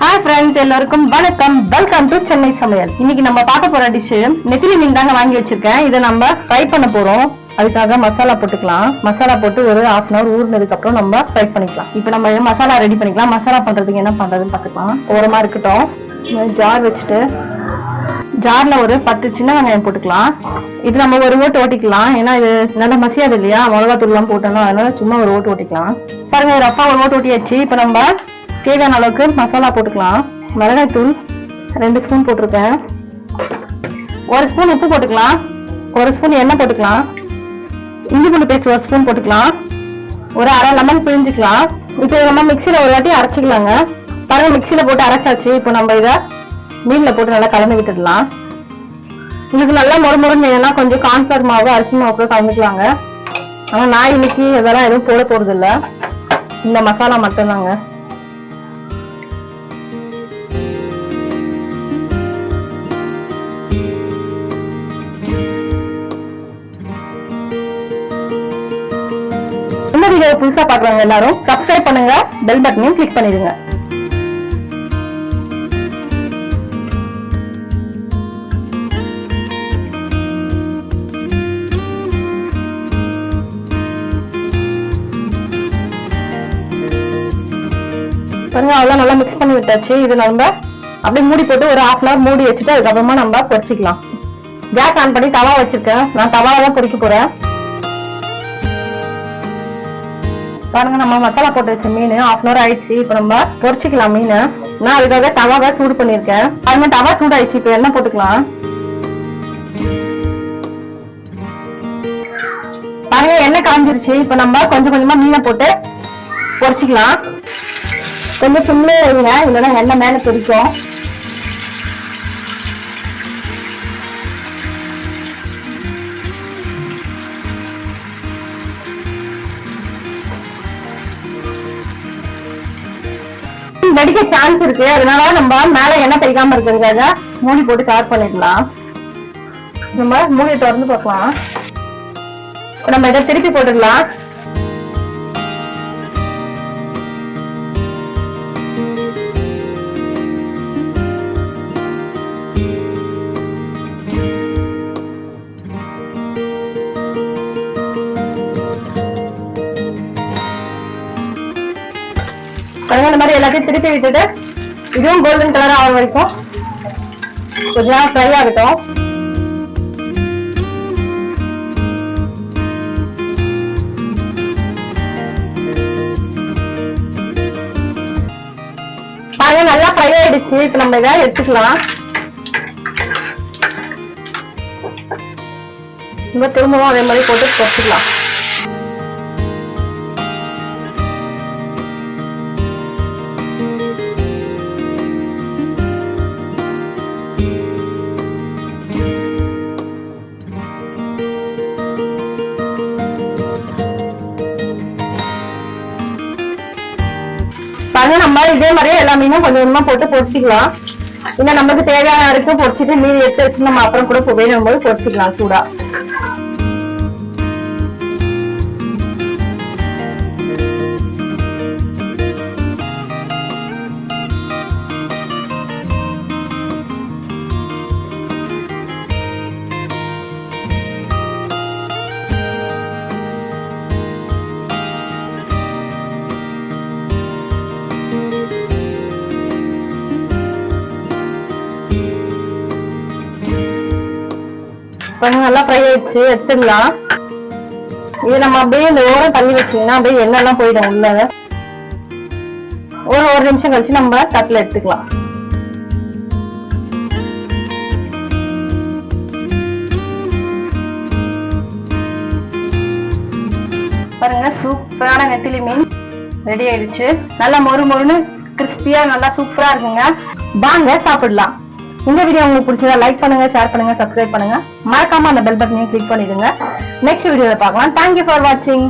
Hi friends எல்லாருக்கும் வணக்கம். Welcome to Chennai சமையல் இன்னைக்கு நம்ம பார்க்க போற டிஷ் நெத்திலி மீன் தாங்க வாங்கி வச்சிருக்கேன். இதை நம்ம ஃப்ரை பண்ண போறோம். அதுக்காக மசாலா போட்டுக்கலாம். மசாலா போட்டு ஒரு ஹாஃப் அன் அவர் ஊறினதுக்கு அப்புறம் நம்ம ஃப்ரை பண்ணிக்கலாம். இப்போ நம்ம மசாலா ரெடி பண்ணிக்கலாம். மசாலா பண்றதுக்கு என்ன பண்றதுன்னு பார்த்துக்கலாம். ஓரமா இருக்கட்டும். ஜார் வச்சுட்டு ஜார்ல ஒரு பத்து சின்ன வெங்காயம் போட்டுக்கலாம். இது நம்ம ஒரு ஓட்டு ஓட்டிக்கலாம். ஏன்னா இது நல்லா மசியாது இல்லையா? மிளகாத்தூள் எல்லாம் போட்டோம்னா அதனால சும்மா ஒரு ஓட்டு ஓட்டிக்கலாம். பாருங்க ரஃபா ஒரு ஓட்டு ஓட்டியாச்சு. இப்போ நம்ம தேவையான அளவுக்கு மசாலா போட்டுக்கலாம். மிளகாய்த்தூள் ரெண்டு ஸ்பூன் போட்டிருக்கேன். ஒரு ஸ்பூன் உப்பு போட்டுக்கலாம். ஒரு ஸ்பூன் எண்ணெய் போட்டுக்கலாம். இஞ்சி பூண்டு பேஸ்ட் ஒரு ஸ்பூன் போட்டுக்கலாம். ஒரு அரை லெமன் பிழிஞ்சுக்கலாம். இப்போ நம்ம மிக்சியில் ஒரு வாட்டி அரைச்சிக்கலாங்க. பாருங்க மிக்சியில் போட்டு அரைச்சாச்சு. இப்போ நம்ம இதை மீனில் போட்டு நல்லா கலந்து விட்டுடலாம். உங்களுக்கு நல்லா மொறு மொறுன்னு வேணும்னா கொஞ்சம் கார்ன்ஃபிளவர் மாவு அரிசி மாவு கூட கலந்துக்கலாங்க. ஆனால் நான் இன்னைக்கு இதெல்லாம் எதுவும் போட போகிறது இல்லை இந்த மசாலா மட்டும்தாங்க. வீடியோ புதுசா பாக்குறவங்க எல்லாரும் சப்ஸ்கிரைப் பண்ணுங்க பெல் பட்டனையும் கிளிக் பண்ணிடுங்க. பாருங்க அதெல்லாம் நல்லா மிக்ஸ் பண்ணி விட்டாச்சு. இது நம்ம அப்படியே மூடி போட்டு ஒரு ஹாஃப் அன் மூடி வச்சுட்டு அதுக்கப்புறமா நம்ம பொரிச்சிக்கலாம். கேஸ் ஆன் பண்ணி தவா வச்சிருக்கேன். நான் தவால தான் பொரிக்க போறேன். பாருங்க நம்ம மசாலா போட்டு வச்ச மீன் ஹாஃப் அன் ஆயிடுச்சு. இப்போ நம்ம பொரிச்சிக்கலாம் மீன். நான் அதுக்காக தவாவை சூடு பண்ணிருக்கேன் அது தவா சூடாயிடுச்சு. இப்போ எண்ணெய் போட்டுக்கலாம். பாருங்க எண்ணெய் காஞ்சிருச்சு. இப்போ நம்ம கொஞ்சம் கொஞ்சமா மீனை போட்டு பொரிச்சிக்கலாம். கொஞ்சம் சிம்லே வைங்க. இல்லைன்னா எண்ணெய் மேல பிடிக்கும் வெடிக்க சான்ஸ் இருக்கு. அதனால நம்ம மேல எண்ணெய் தெரிக்காம இருக்கிறதுக்காக மூடி போட்டு கவர் பண்ணிடலாம். நம்ம மூடியை திறந்து பார்க்கலாம். நம்ம இதை திருப்பி போட்டுடலாம். பாருங்க இந்த மாதிரி எல்லாத்தையும் திருப்பி விட்டுட்டு இதுவும் கோல்டன் கலர் ஆகும் வரைக்கும் கொஞ்ச நேரம் ஃப்ரை ஆகட்டும். பாருங்க நல்லா ஃப்ரை ஆயிடுச்சு. இப்ப நம்ம இதை எடுத்துக்கலாம். நம்ம திரும்பவும் அதே மாதிரி போட்டு பொரிச்சுக்கலாம் பாருங்க நம்ம இதே மாதிரியே எல்லா மீனும் கொஞ்சம் கொஞ்சமா போட்டு பொரிச்சிக்கலாம் இல்ல நமக்கு தேவையான வரைக்கும் பொரிச்சிட்டு மீன் எடுத்து வச்சு நம்ம அப்புறம் கூட வேணும் போது பொரிச்சிக்கலாம் சூடா. கொஞ்சம் நல்லா ஃப்ரை ஆயிடுச்சு எடுத்துக்கலாம். இது நம்ம அப்படியே இந்த ஓரம் தள்ளி வச்சீங்கன்னா அப்படியே எண்ணெய்லாம் எல்லாம் போயிடும் உள்ள. ஒரு ஒரு நிமிஷம் கழிச்சு நம்ம தட்டில் எடுத்துக்கலாம். பாருங்க சூப்பரான நெத்திலி மீன் ரெடி ஆயிடுச்சு. நல்லா மொறு மொறுன்னு கிறிஸ்பியா நல்லா சூப்பரா இருக்குங்க. வாங்க சாப்பிடலாம். இந்த வீடியோ உங்களுக்கு பிடிச்சதா லைக் பண்ணுங்க ஷேர் பண்ணுங்க சப்ஸ்கிரைப் பண்ணுங்க. மறக்காம அந்த பெல் பட்டனையும் கிளிக் பண்ணிடுங்க. நெக்ஸ்ட் வீடியோல பார்க்கலாம். தேங்க்யூ ஃபார் வாட்சிங்